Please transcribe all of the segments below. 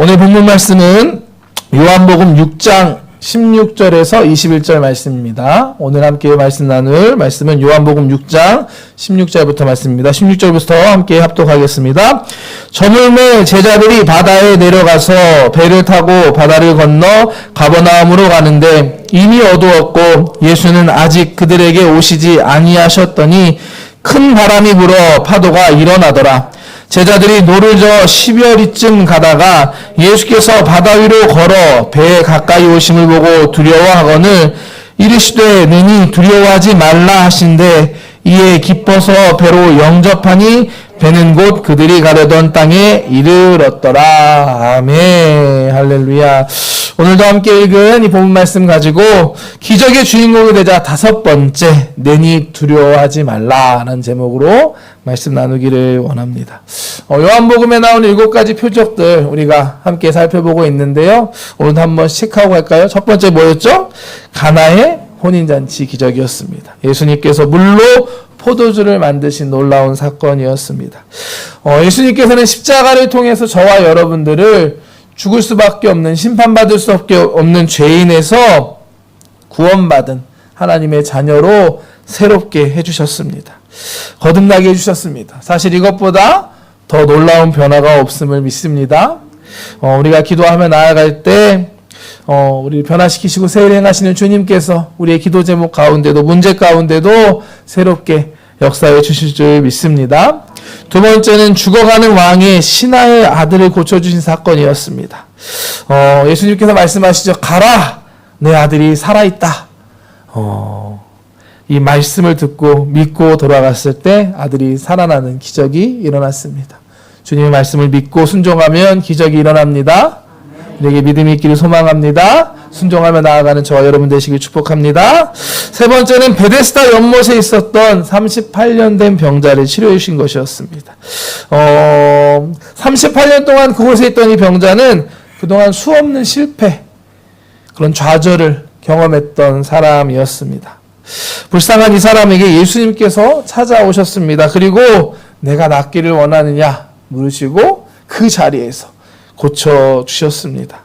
오늘 본문 말씀은 요한복음 6장 16절에서 21절 말씀입니다. 오늘 함께 말씀 나눌 말씀은 요한복음 6장 16절부터 말씀입니다. 16절부터 함께 합독하겠습니다. 저물매 제자들이 바다에 내려가서 배를 타고 바다를 건너 가버나움으로 가는데 이미 어두웠고 예수는 아직 그들에게 오시지 아니하셨더니 큰 바람이 불어 파도가 일어나더라. 제자들이 노를 저 10여리쯤 가다가 예수께서 바다 위로 걸어 배에 가까이 오심을 보고 두려워하거늘 이르시되 능히 두려워하지 말라 하신데 이에 기뻐서 배로 영접하니 배는 곧 그들이 가려던 땅에 이르렀더라. 아멘. 할렐루야. 오늘도 함께 읽은 이 본문 말씀 가지고 기적의 주인공이 되자 다섯 번째 내니 두려워하지 말라라는 제목으로 말씀 나누기를 원합니다. 어, 요한복음에 나오는 일곱 가지 표적들 우리가 함께 살펴보고 있는데요. 오늘도 한번 체크하고 갈까요? 첫 번째 뭐였죠? 가나의 혼인잔치 기적이었습니다. 예수님께서 물로 포도주를 만드신 놀라운 사건이었습니다. 어, 예수님께서는 십자가를 통해서 저와 여러분들을 죽을 수밖에 없는 심판받을 수밖에 없는 죄인에서 구원받은 하나님의 자녀로 새롭게 해주셨습니다. 거듭나게 해주셨습니다. 사실 이것보다 더 놀라운 변화가 없음을 믿습니다. 어, 우리가 기도하며 나아갈 때 어, 우리 변화시키시고 새일 행하시는 주님께서 우리의 기도 제목 가운데도 문제 가운데도 새롭게 역사해 주실 줄 믿습니다. 두 번째는 죽어가는 왕의 신하의 아들을 고쳐주신 사건이었습니다. 어, 예수님께서 말씀하시죠. 가라! 내 아들이 살아있다. 어, 이 말씀을 듣고 믿고 돌아갔을 때 아들이 살아나는 기적이 일어났습니다. 주님의 말씀을 믿고 순종하면 기적이 일어납니다. 우리에게 믿음이 있기를 소망합니다. 순종하며 나아가는 저와 여러분 되시길 축복합니다. 세 번째는 베데스다 연못에 있었던 38년 된 병자를 치료해 주신 것이었습니다. 어, 38년 동안 그곳에 있던 이 병자는 그동안 수없는 실패, 그런 좌절을 경험했던 사람이었습니다. 불쌍한 이 사람에게 예수님께서 찾아오셨습니다. 그리고 내가 낫기를 원하느냐 물으시고 그 자리에서 고쳐 주셨습니다.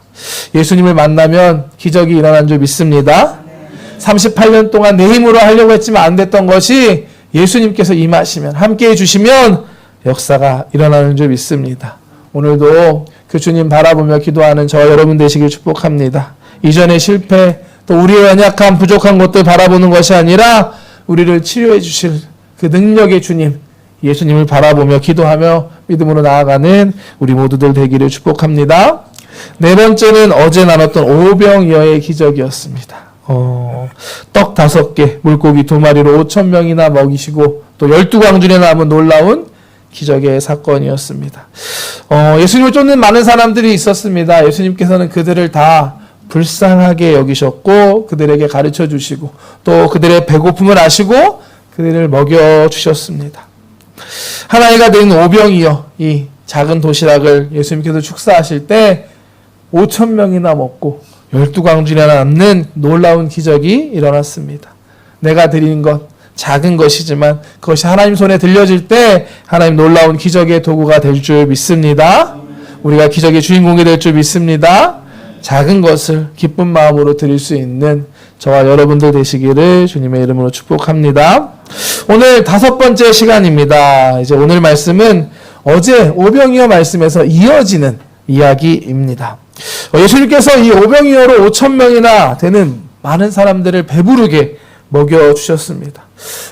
예수님을 만나면 기적이 일어난 줄 믿습니다. 38년 동안 내 힘으로 하려고 했지만 안 됐던 것이 예수님께서 임하시면 함께 해 주시면 역사가 일어나는 줄 믿습니다. 오늘도 그 주님 바라보며 기도하는 저와 여러분 되시길 축복합니다. 이전의 실패, 또 우리의 연약한 부족한 것들 바라보는 것이 아니라 우리를 치료해 주실 그 능력의 주님, 예수님을 바라보며 기도하며 믿음으로 나아가는 우리 모두들 되기를 축복합니다. 네 번째는 어제 나눴던 오병이어의 기적이었습니다. 어, 떡 다섯 개, 물고기 두 마리로 오천 명이나 먹이시고 또 열두 광준에 남은 놀라운 기적의 사건이었습니다. 어, 예수님을 쫓는 많은 사람들이 있었습니다. 예수님께서는 그들을 다 불쌍하게 여기셨고 그들에게 가르쳐 주시고 또 그들의 배고픔을 아시고 그들을 먹여 주셨습니다. 하나이가 된 오병이어 이 작은 도시락을 예수님께서 축사하실 때 5천 명이나 먹고 열두 광주나 남는 놀라운 기적이 일어났습니다. 내가 드리는 것 작은 것이지만 그것이 하나님 손에 들려질 때 하나님 놀라운 기적의 도구가 될 줄 믿습니다. 우리가 기적의 주인공이 될 줄 믿습니다. 작은 것을 기쁜 마음으로 드릴 수 있는 저와 여러분들 되시기를 주님의 이름으로 축복합니다. 오늘 다섯 번째 시간입니다. 이제 오늘 말씀은 어제 오병이어 말씀에서 이어지는 이야기입니다. 어, 예수님께서 이 오병이어로 5천 명이나 되는 많은 사람들을 배부르게 먹여 주셨습니다.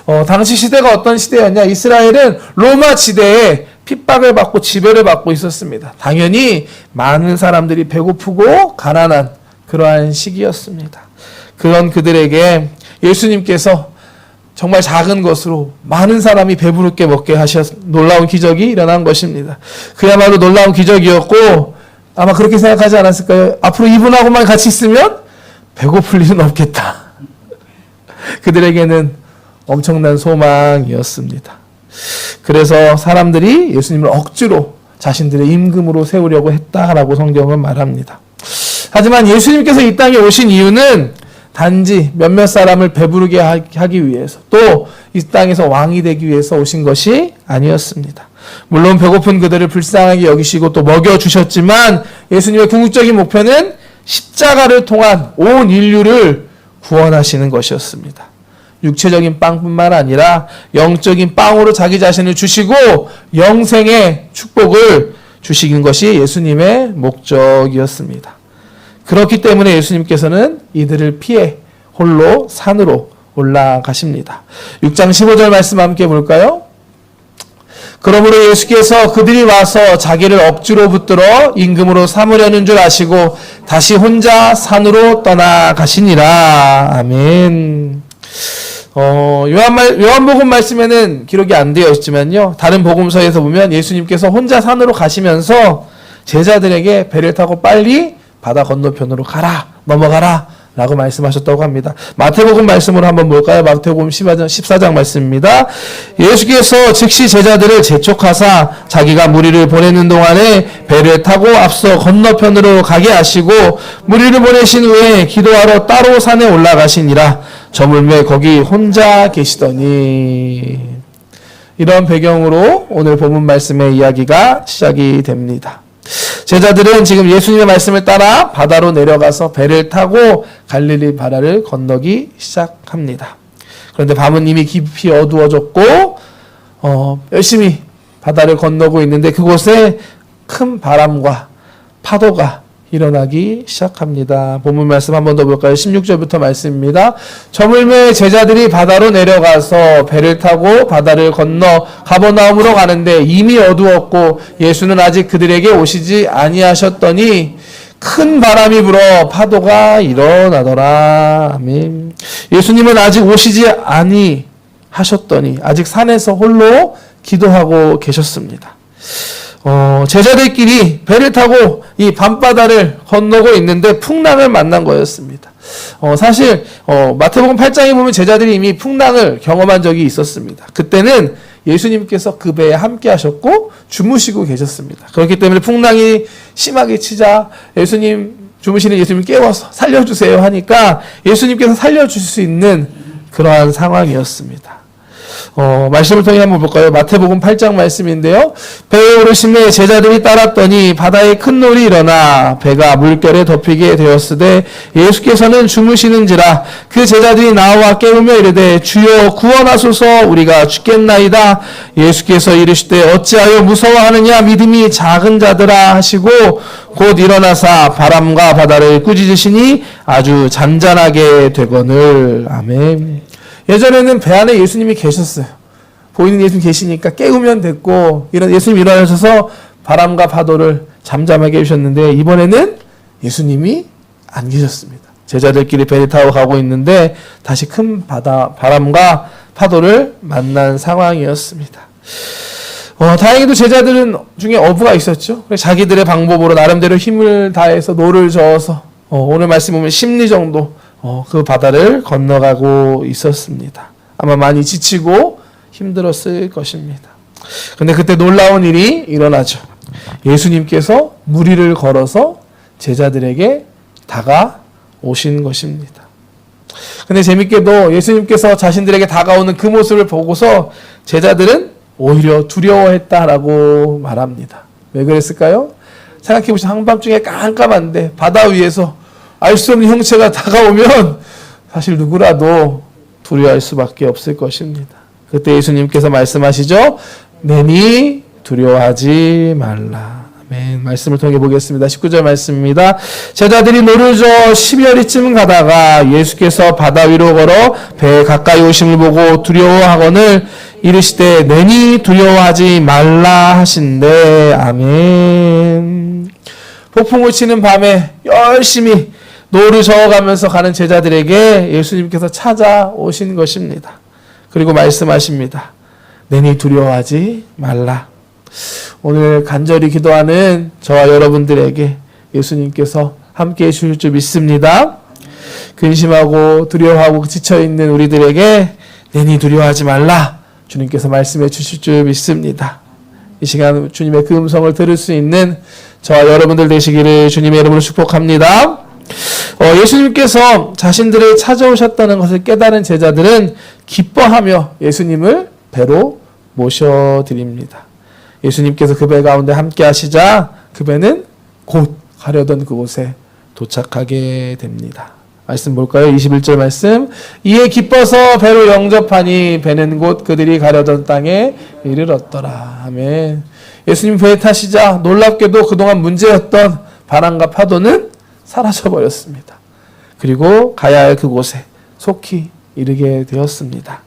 어, 당시 시대가 어떤 시대였냐? 이스라엘은 로마 지대에 핍박을 받고 지배를 받고 있었습니다. 당연히 많은 사람들이 배고프고 가난한 그러한 시기였습니다. 그런 그들에게 예수님께서 정말 작은 것으로 많은 사람이 배부르게 먹게 하셔 놀라운 기적이 일어난 것입니다. 그야말로 놀라운 기적이었고 아마 그렇게 생각하지 않았을까요? 앞으로 이분하고만 같이 있으면 배고플 일은 없겠다. 그들에게는 엄청난 소망이었습니다. 그래서 사람들이 예수님을 억지로 자신들의 임금으로 세우려고 했다라고 성경은 말합니다. 하지만 예수님께서 이 땅에 오신 이유는 단지 몇몇 사람을 배부르게 하- 하기 위해서 또 이 땅에서 왕이 되기 위해서 오신 것이 아니었습니다. 물론 배고픈 그들을 불쌍하게 여기시고 또 먹여 주셨지만 예수님의 궁극적인 목표는 십자가를 통한 온 인류를 구원하시는 것이었습니다. 육체적인 빵뿐만 아니라 영적인 빵으로 자기 자신을 주시고 영생의 축복을 주시는 것이 예수님의 목적이었습니다. 그렇기 때문에 예수님께서는 이들을 피해 홀로 산으로 올라가십니다. 6장 15절 말씀 함께 볼까요? 그러므로 예수께서 그들이 와서 자기를 억지로 붙들어 임금으로 삼으려는 줄 아시고 다시 혼자 산으로 떠나가시니라. 아멘. 어, 요한 말, 요한복음 말씀에는 기록이 안 되어 있지만요. 다른 복음서에서 보면 예수님께서 혼자 산으로 가시면서 제자들에게 배를 타고 빨리 바다 건너편으로 가라, 넘어가라, 라고 말씀하셨다고 합니다. 마태복음 말씀으로 한번 볼까요? 마태복음 14장, 14장 말씀입니다. 예수께서 즉시 제자들을 재촉하사 자기가 무리를 보내는 동안에 배를 타고 앞서 건너편으로 가게 하시고 무리를 보내신 후에 기도하러 따로 산에 올라가시니라. 저물매 거기 혼자 계시더니 이런 배경으로 오늘 본문 말씀의 이야기가 시작이 됩니다. 제자들은 지금 예수님의 말씀을 따라 바다로 내려가서 배를 타고 갈릴리 바다를 건너기 시작합니다. 그런데 밤은 이미 깊이 어두워졌고 어, 열심히 바다를 건너고 있는데 그곳에 큰 바람과 파도가 일어나기 시작합니다. 본문 말씀 한 번 더 볼까요? 16절부터 말씀입니다. 저물매 제자들이 바다로 내려가서 배를 타고 바다를 건너 가버나움으로 가는데 이미 어두웠고 예수는 아직 그들에게 오시지 아니하셨더니 큰 바람이 불어 파도가 일어나더라. 아멘. 예수님은 아직 오시지 아니하셨더니 아직 산에서 홀로 기도하고 계셨습니다. 어, 제자들끼리 배를 타고 이 밤바다를 건너고 있는데 풍랑을 만난 거였습니다. 어, 사실 어, 마태복음 8장에 보면 제자들이 이미 풍랑을 경험한 적이 있었습니다. 그때는 예수님께서 그 배에 함께 하셨고 주무시고 계셨습니다. 그렇기 때문에 풍랑이 심하게 치자 예수님 주무시는 예수님 깨워서 살려주세요 하니까 예수님께서 살려주실 수 있는 그러한 상황이었습니다. 어, 말씀을 통해 한번 볼까요? 마태복음 8장 말씀인데요. 배에 오르심에 제자들이 따랐더니 바다에 큰 놀이 일어나 배가 물결에 덮이게 되었으되 예수께서는 주무시는지라 그 제자들이 나와 깨우며 이르되 주여 구원하소서 우리가 죽겠나이다. 예수께서 이르시되 어찌하여 무서워하느냐 믿음이 작은 자들아 하시고 곧 일어나사 바람과 바다를 꾸짖으시니 아주 잔잔하게 되거늘 아멘. 예전에는 배 안에 예수님이 계셨어요. 보이는 예수님 계시니까 깨우면 됐고 이런 예수님 일어나셔서 바람과 파도를 잠잠하게 해주셨는데 이번에는 예수님이 안 계셨습니다. 제자들끼리 배를 타고 가고 있는데 다시 큰 바다 바람과 파도를 만난 상황이었습니다. 어, 다행히도 제자들은 중에 어부가 있었죠. 자기들의 방법으로 나름대로 힘을 다해서 노를 저어서 어, 오늘 말씀 보면 심리 정도 어, 그 바다를 건너가고 있었습니다. 아마 많이 지치고 힘들었을 것입니다. 근데 그때 놀라운 일이 일어나죠. 예수님께서 무리를 걸어서 제자들에게 다가오신 것입니다. 근데 재밌게도 예수님께서 자신들에게 다가오는 그 모습을 보고서 제자들은 오히려 두려워했다라고 말합니다. 왜 그랬을까요? 생각해보시면 한밤중에 깜깜한데 바다 위에서 알 수 없는 형체가 다가오면 사실 누구라도 두려워할 수밖에 없을 것입니다. 그때 예수님께서 말씀하시죠. 내니 두려워하지 말라. 아멘. 말씀을 통해 보겠습니다. 19절 말씀입니다. 제자들이 저 12월이쯤 가다가 예수께서 바다 위로 걸어 배 가까이 오심을 보고 두려워하거늘 이르시되 내니 두려워하지 말라 하신대. 아멘. 폭풍을 치는 밤에 열심히 노를 저어가면서 가는 제자들에게 예수님께서 찾아오신 것입니다. 그리고 말씀하십니다. 내니 두려워하지 말라. 오늘 간절히 기도하는 저와 여러분들에게 예수님께서 함께 해주실 줄 믿습니다. 근심하고 두려워하고 지쳐있는 우리들에게 내니 두려워하지 말라. 주님께서 말씀해 주실 줄 믿습니다. 이 시간 주님의 그 음성을 들을 수 있는 저와 여러분들 되시기를 주님의 이름으로 축복합니다. 어, 예수님께서 자신들을 찾아오셨다는 것을 깨달은 제자들은 기뻐하며 예수님을 배로 모셔드립니다. 예수님께서 그 배 가운데 함께 하시자 그 배는 곧 가려던 그곳에 도착하게 됩니다. 말씀 볼까요? 21절 말씀. 이에 기뻐서 배로 영접하니 배는 곧 그들이 가려던 땅에 이르렀더라. 아멘. 예수님 배에 타시자 놀랍게도 그동안 문제였던 바람과 파도는 사라져 버렸습니다. 그리고 가야 할 그곳에 속히 이르게 되었습니다.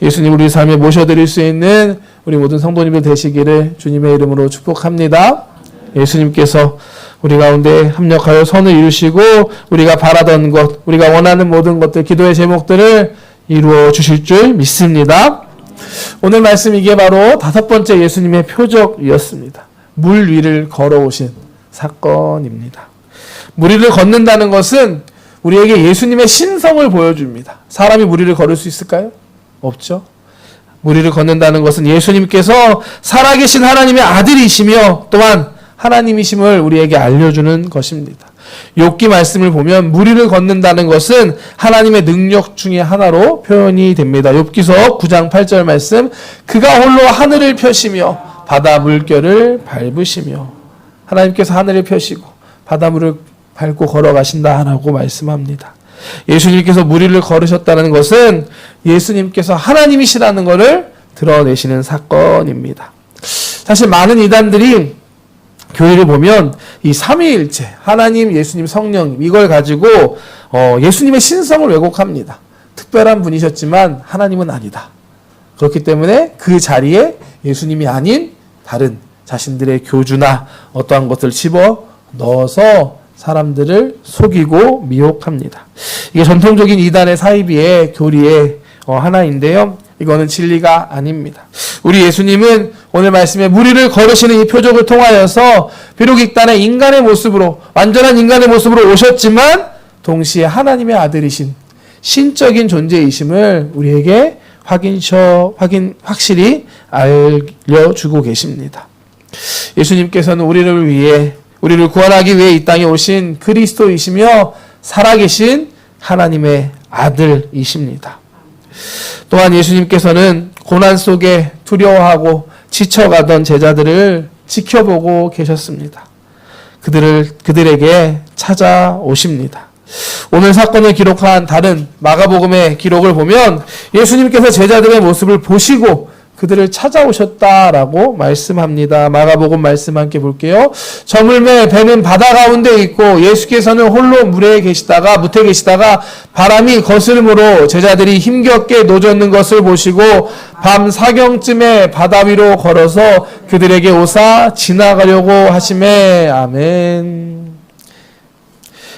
예수님 우리 삶에 모셔드릴 수 있는 우리 모든 성도님들 되시기를 주님의 이름으로 축복합니다. 예수님께서 우리 가운데 합력하여 선을 이루시고 우리가 바라던 것, 우리가 원하는 모든 것들, 기도의 제목들을 이루어 주실 줄 믿습니다. 오늘 말씀 이게 바로 다섯 번째 예수님의 표적이었습니다. 물 위를 걸어오신 사건입니다. 물 위를 걷는다는 것은 우리에게 예수님의 신성을 보여줍니다. 사람이 물 위를 걸을 수 있을까요? 없죠. 물 위를 걷는다는 것은 예수님께서 살아계신 하나님의 아들이시며 또한 하나님이심을 우리에게 알려주는 것입니다. 욥기 말씀을 보면 무리를 걷는다는 것은 하나님의 능력 중에 하나로 표현이 됩니다. 욥기서 9장 8절 말씀 그가 홀로 하늘을 펴시며 바다 물결을 밟으시며 하나님께서 하늘을 펴시고 바다 물을 밟고 걸어가신다 라고 말씀합니다. 예수님께서 무리를 걸으셨다는 것은 예수님께서 하나님이시라는 것을 드러내시는 사건입니다. 사실 많은 이단들이 교회를 보면 이 삼위일체 하나님, 예수님, 성령 이걸 가지고 어, 예수님의 신성을 왜곡합니다. 특별한 분이셨지만 하나님은 아니다. 그렇기 때문에 그 자리에 예수님이 아닌 다른 자신들의 교주나 어떠한 것을 집어 넣어서 사람들을 속이고 미혹합니다. 이게 전통적인 이단의 사이비의 교리의 어, 하나인데요. 이거는 진리가 아닙니다. 우리 예수님은 오늘 말씀에 무리를 걸으시는 이 표적을 통하여서 비록 이 땅에 인간의 모습으로 완전한 인간의 모습으로 오셨지만 동시에 하나님의 아들이신 신적인 존재이심을 우리에게 확인셔 확인 확실히 알려주고 계십니다. 예수님께서는 우리를 위해 우리를 구원하기 위해 이 땅에 오신 그리스도이시며 살아계신 하나님의 아들이십니다. 또한 예수님께서는 고난 속에 두려워하고 지쳐가던 제자들을 지켜보고 계셨습니다. 그들을 그들에게 찾아오십니다. 오늘 사건을 기록한 다른 마가복음의 기록을 보면 예수님께서 제자들의 모습을 보시고 그들을 찾아오셨다라고 말씀합니다. 마가복음 말씀 함께 볼게요. 저물매 배는 바다 가운데 있고 예수께서는 홀로 물에 계시다가 무태 계시다가 바람이 거슬므로 제자들이 힘겹게 노젓는 것을 보시고 밤 사경쯤에 바다 위로 걸어서 그들에게 오사 지나가려고 하심에 아멘.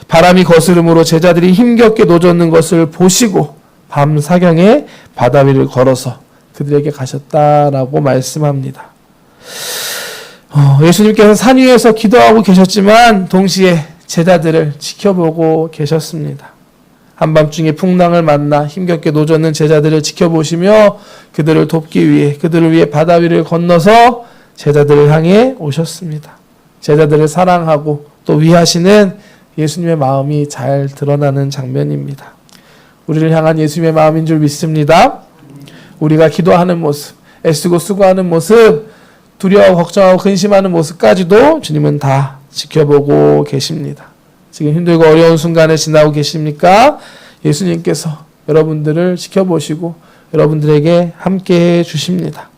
바람이 거스름으로 제자들이 힘겹게 노젓는 것을 보시고 밤 사경에 바다 위를 걸어서 그들에게 가셨다라고 말씀합니다. 어, 예수님께서 산 위에서 기도하고 계셨지만 동시에 제자들을 지켜보고 계셨습니다. 한밤중에 풍랑을 만나 힘겹게 노젓는 제자들을 지켜보시며 그들을 돕기 위해 그들을 위해 바다 위를 건너서 제자들을 향해 오셨습니다. 제자들을 사랑하고 또 위하시는 예수님의 마음이 잘 드러나는 장면입니다. 우리를 향한 예수님의 마음인 줄 믿습니다. 우리가 기도하는 모습, 애쓰고 수고하는 모습, 두려워 걱정하고 근심하는 모습까지도 주님은 다 지켜보고 계십니다. 지금 힘들고 어려운 순간을 지나고 계십니까? 예수님께서 여러분들을 지켜보시고 여러분들에게 함께 해 주십니다.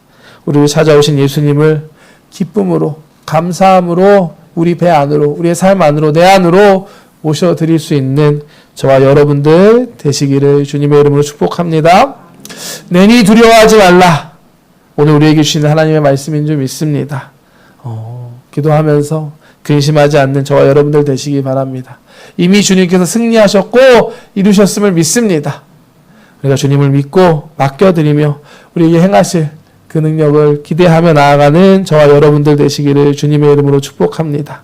우리를 찾아오신 예수님을 기쁨으로, 감사함으로 우리 배 안으로, 우리의 삶 안으로, 내 안으로 모셔드릴 수 있는 저와 여러분들 되시기를 주님의 이름으로 축복합니다. 내니 두려워하지 말라. 오늘 우리에게 주시는 하나님의 말씀인 줄 믿습니다. 어, 기도하면서 근심하지 않는 저와 여러분들 되시기 바랍니다. 이미 주님께서 승리하셨고 이루셨음을 믿습니다. 우리가 주님을 믿고 맡겨드리며 우리에게 행하실 그 능력을 기대하며 나아가는 저와 여러분들 되시기를 주님의 이름으로 축복합니다.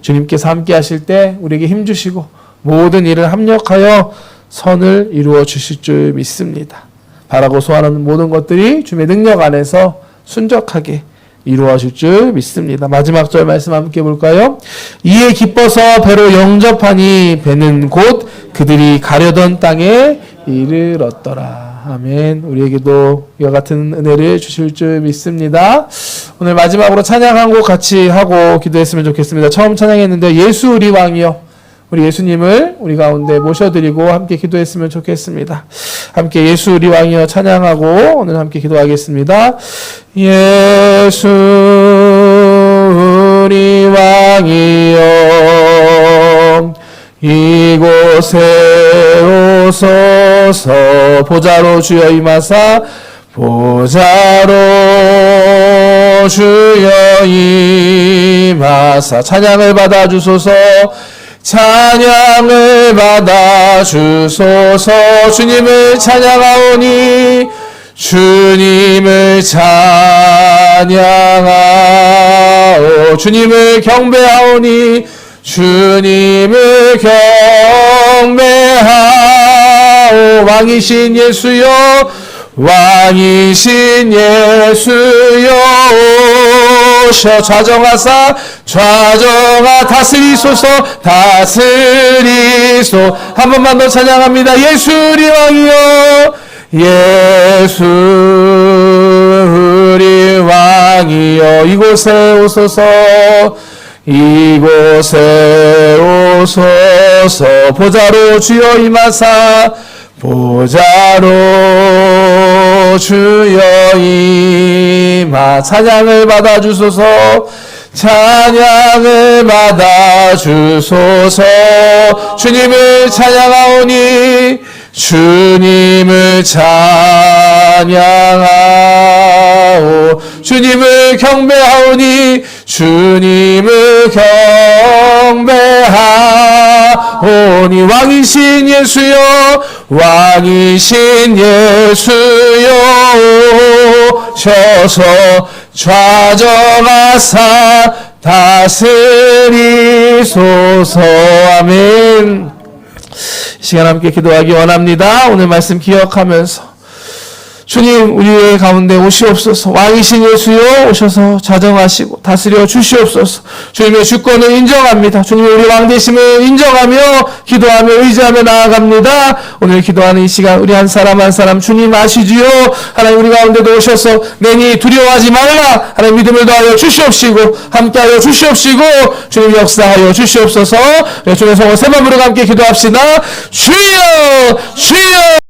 주님께서 함께 하실 때 우리에게 힘 주시고 모든 일을 합력하여 선을 이루어 주실 줄 믿습니다. 바라고 소원하는 모든 것들이 주님의 능력 안에서 순적하게 이루어질 줄 믿습니다. 마지막 절 말씀 함께 볼까요? 이에 기뻐서 배로 영접하니 배는 곧 그들이 가려던 땅에 이르렀더라. 아멘. 우리에게도 이와 같은 은혜를 주실 줄 믿습니다. 오늘 마지막으로 찬양 한 곡 같이 하고 기도했으면 좋겠습니다. 처음 찬양했는데 예수 우리 왕이여. 우리 예수님을 우리 가운데 모셔드리고 함께 기도했으면 좋겠습니다. 함께 예수 우리 왕이여 찬양하고 오늘 함께 기도하겠습니다. 예수 우리 왕이여 이곳에 오소서 보자로 주여 임하사 보자로 주여 임하사 찬양을 받아 주소서 찬양을 받아 주소서. 주님을 찬양하오니 주님을 찬양하오. 주님을 경배하오니 주님을 경배하오. 왕이신 예수여 왕이신 예수여 오셔. 좌정하사 좌정하 다스리소서 다스리소. 한 번만 더 찬양합니다. 예수 우리 왕이여 예수 우리 왕이여 이곳에 오소서. 이곳에 오소서. 보자로 주여 임하사. 보자로 주여 임하 찬양을 받아 주소서. 찬양을 받아 주소서. 주님을 찬양하오니 주님을 찬양하오. 주님을 경배하오니 주님을 경배하오니 왕이신 예수여 왕이신 예수여 오셔서 좌정하사 다스리소서 아멘 이 시간 함께 기도하기 원합니다. 오늘 말씀 기억하면서 주님 우리의 가운데 오시옵소서. 왕이신 예수여 오셔서 자정하시고 다스려 주시옵소서. 주님의 주권을 인정합니다. 주님의 우리 왕 되심을 인정하며 기도하며 의지하며 나아갑니다. 오늘 기도하는 이 시간 우리 한 사람 한 사람 주님 아시지요? 하나님 우리 가운데도 오셔서 내니 두려워하지 말라. 하나님 믿음을 더하여 주시옵시고 함께하여 주시옵시고 주님 역사하여 주시옵소서. 주님의 성을 새 마음으로 함께 기도합시다. 주여 주여